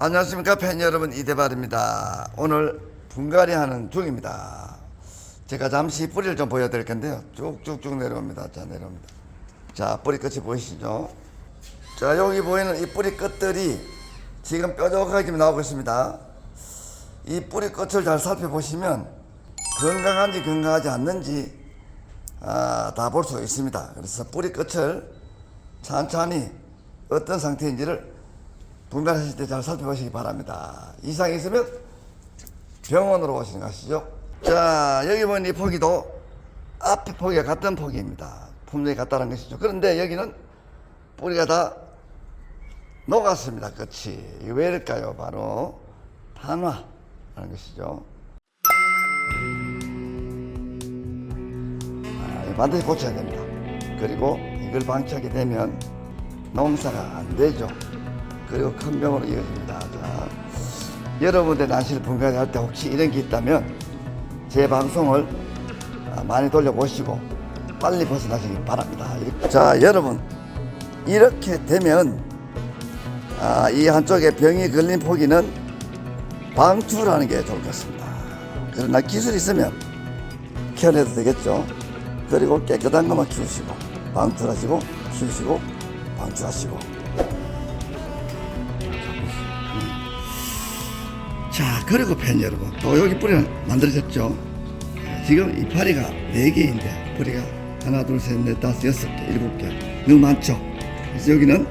안녕하십니까 팬 여러분 이대발입니다. 오늘 분갈이 하는 중입니다. 제가 잠시 뿌리를 좀 보여드릴 건데요. 쭉쭉쭉 내려옵니다. 자 내려옵니다. 자 뿌리 끝이 보이시죠? 자 여기 보이는 이 뿌리 끝들이 지금 뾰족하게 나오고 있습니다. 이 뿌리 끝을 잘 살펴보시면 건강한지 건강하지 않는지 아, 다 볼 수 있습니다. 그래서 뿌리 끝을 천천히 어떤 상태인지를 분갈하실 때 잘 살펴보시기 바랍니다. 이상이 있으면 병원으로 오시는 것이죠. 자, 여기 이 포기도 앞에 포기가 같은 포기입니다. 품종이 같다는 것이죠. 그런데 여기는 뿌리가 다 녹았습니다. 끝이. 이게 왜 이럴까요? 바로 탄화라는 것이죠. 아, 반드시 고쳐야 됩니다. 그리고 이걸 방치하게 되면 농사가 안 되죠. 그리고 큰 병으로 이어집니다. 자, 여러분들 난시를 분갈이 할때 혹시 이런 게 있다면 제 방송을 아, 많이 돌려보시고 빨리 벗어나시기 바랍니다. 자, 여러분 이렇게 되면 아, 이 한쪽에 병이 걸린 포기는 방출하는 게 좋을 것 같습니다. 그러나 기술이 있으면 키워내도 되겠죠. 그리고 깨끗한 것만 키우시고 방출하시고 키우시고 방출하시고 자 그리고 팬 여러분 또 여기 뿌리는 만들어졌죠? 지금 이파리가 4개인데 뿌리가 하나 둘셋넷 다섯 여섯 개 일곱 개. 너무 많죠? 그래서 여기는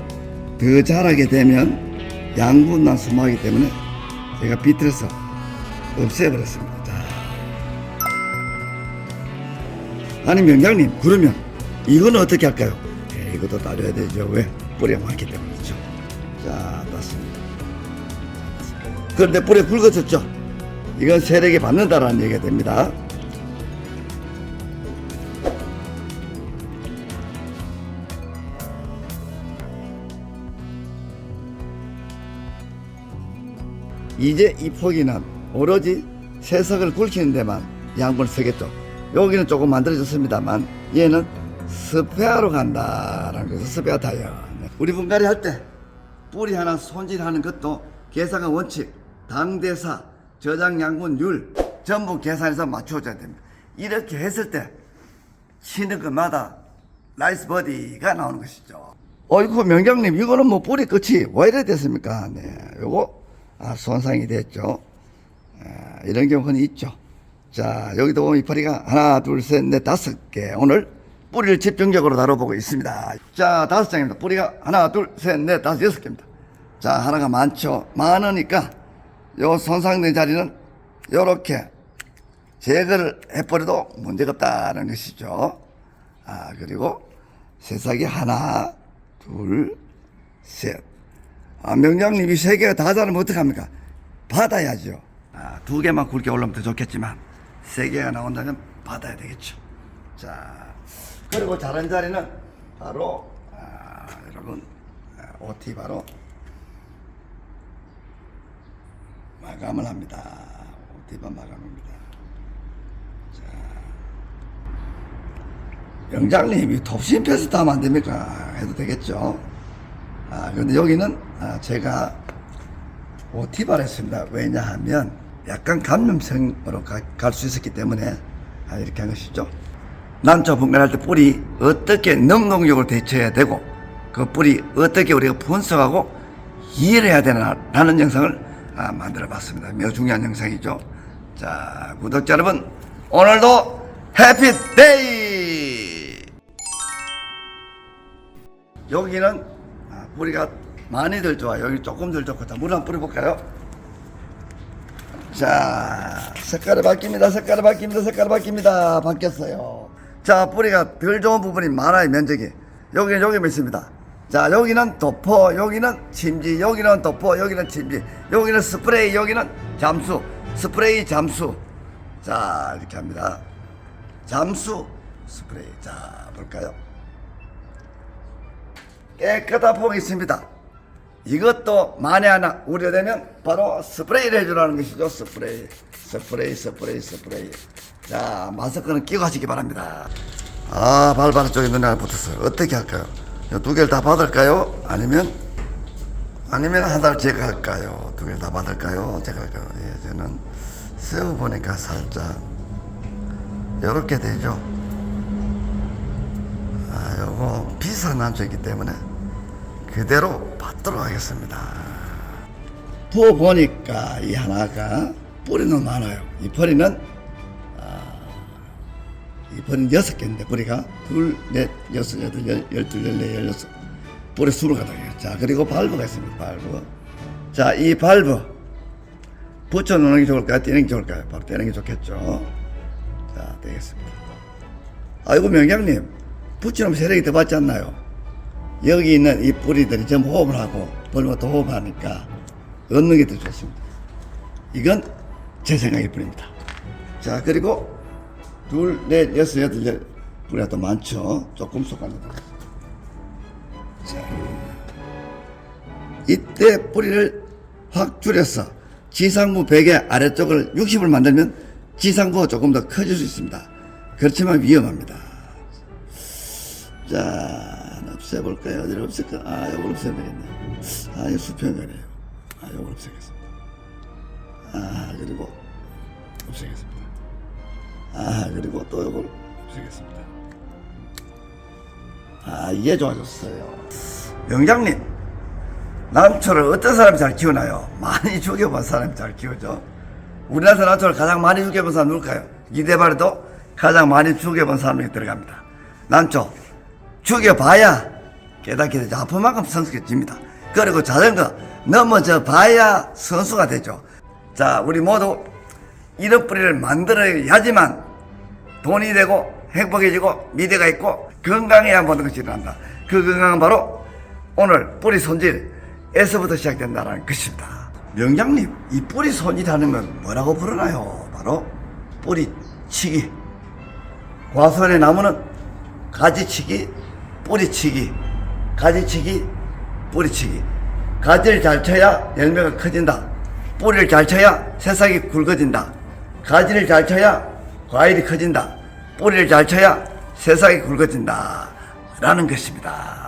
더 자라게 되면 양분난 수막이기 때문에 제가 비틀어서 없애버렸습니다. 자. 아니 명장님 그러면 이거는 어떻게 할까요? 예, 이것도 따져야 되죠. 왜? 뿌리가 많기 때문이죠. 자 땄습니다 그런데 뿌리 굵어졌죠. 이건 세력이 받는다라는 얘기가 됩니다. 이제 이 포기는 오로지 새석을 굵히는 데만 양분을 쓰겠죠. 여기는 조금 만들어졌습니다만 얘는 스페아로 간다라는 거죠. 스페아 타이어. 네. 우리 분갈이 할 때 뿌리 하나 손질하는 것도 계산한 원칙, 당대사, 저장 양분율 전부 계산해서 맞춰줘야 됩니다. 이렇게 했을 때 치는 것마다 나이스 버디가 나오는 것이죠. 어이구 명장님 이거는 뭐 뿌리 끝이 왜 이래 됐습니까? 네, 요거 아, 손상이 됐죠. 아, 이런 경우 흔히 있죠. 자 여기도 보면 이파리가 하나 둘셋넷 다섯 개 오늘 뿌리를 집중적으로 다뤄보고 있습니다. 자 다섯 장입니다. 뿌리가 하나 둘셋넷 다섯 여섯 개입니다. 자 하나가 많죠. 많으니까 요 손상된 자리는 요렇게 제거를 해버려도 문제가 없다는 것이죠. 아, 그리고 새싹이 하나, 둘, 셋. 아, 명장님이 세 개가 다 자르면 어떡합니까? 받아야죠. 아, 두 개만 굵게 올라오면 더 좋겠지만, 세 개가 나온다면 받아야 되겠죠. 자, 그리고 자른 자리는 바로, 아, 여러분, 아, OT 바로 마감을 합니다. OT만 마감합니다. 영장님이 톱신 패스트 하면 안 됩니까? 해도 되겠죠. 아, 근데 여기는 아, 제가 오티바를 했습니다. 왜냐하면 약간 감염성으로 갈 수 있었기 때문에 아, 이렇게 한 것이죠. 난초 분갈할 때 뿌리 어떻게 능동적으로 대처해야 되고 그 뿌리 어떻게 우리가 분석하고 이해를 해야 되나 라는 영상을 아, 만들어 봤습니다. 매우 중요한 영상이죠. 자, 구독자 여러분, 오늘도 해피데이! 여기는 아, 뿌리가 많이 들 좋아요. 여기 조금 들 좋고, 물 한번 뿌려볼까요? 자, 색깔이 바뀝니다. 색깔이 바뀝니다. 색깔이 바뀝니다. 바뀌었어요. 자, 뿌리가 덜 좋은 부분이 많아요, 면적이. 여기는 여기 있습니다. 자, 여기는 도포, 여기는 침지, 여기는 도포, 여기는 침지, 여기는 스프레이, 여기는 잠수, 스프레이, 잠수. 자, 이렇게 합니다. 잠수, 스프레이. 자, 볼까요? 깨끗한 폭이 있습니다. 이것도 만에 하나 우려되면 바로 스프레이를 해주라는 것이죠. 스프레이, 스프레이, 스프레이, 스프레이. 자, 마스크는 끼고 하시기 바랍니다. 아, 발바닥 쪽에 눈에 붙었어요. 어떻게 할까요? 이두 개를 다 받을까요? 아니면 아니면 하나를 제가 할까요? 두개다 받을까요? 제가 할까요? 예, 저는 세어보니까 살짝 이렇게 되죠. 아, 요거 비싼 난초이기 때문에 그대로 받도록 하겠습니다. 부어 보니까 이 하나가 뿌리는 많아요. 이 뿌리는 이 벌은 여섯 개인데 뿌리가 둘, 넷, 여섯, 여덟, 열, 열둘, 열네, 열여섯 뿌리 수로 가다요. 자 그리고 발브가 있습니다. 발브. 자이 발브 붙여놓는 게 좋을까요? 떼는 게 좋을까요? 바로 떼는 게 좋겠죠. 자 되겠습니다. 아이고 명장님 붙여놓으면 세력이 더 받지 않나요? 여기 있는 이 뿌리들이 전부 호흡을 하고 또 호흡하니까 얻는 게 더 좋습니다. 이건 제 생각일 뿐입니다. 자 그리고 둘, 넷, 여섯, 여덟, 열 뿌리가 또 많죠. 조금 쏙간다. 자, 이때 뿌리를 확 줄여서 지상부 베개 아래쪽을 60을 만들면 지상부가 조금 더 커질 수 있습니다. 그렇지만 위험합니다. 자, 없애볼까요? 어디를 없앨까? 아, 이걸 없애면 되겠네. 아, 이거 수평이네요. 아, 이걸 없애겠습니다. 아, 그리고 없애겠습니다. 아 그리고 또 이걸 없애겠습니다. 아 이게 좋아졌어요. 영장님 남초를 어떤 사람이 잘 키우나요? 많이 죽여본 사람이 잘 키우죠. 우리나라 남초를 가장 많이 죽여본 사람 누굴까요? 이대발에도 가장 많이 죽여본 사람이 들어갑니다. 남초 죽여봐야 깨닫게 되죠. 아픈 만큼 성숙해집니다. 그리고 자전거 넘어져 봐야 선수가 되죠. 자, 우리 모두 이런 뿌리를 만들어야지만 돈이 되고 행복해지고 미래가 있고 건강해야 모든 것이 일어난다. 그 건강은 바로 오늘 뿌리 손질에서부터 시작된다는 것입니다. 명장님, 이 뿌리 손질하는 건 뭐라고 부르나요? 바로 뿌리치기. 과수원의 나무는 가지치기, 뿌리치기, 가지치기, 뿌리치기. 가지를 잘 쳐야 열매가 커진다. 뿌리를 잘 쳐야 새싹이 굵어진다. 가지를 잘 쳐야 과일이 커진다. 뿌리를 잘 쳐야 새싹이 굵어진다. 라는 것입니다.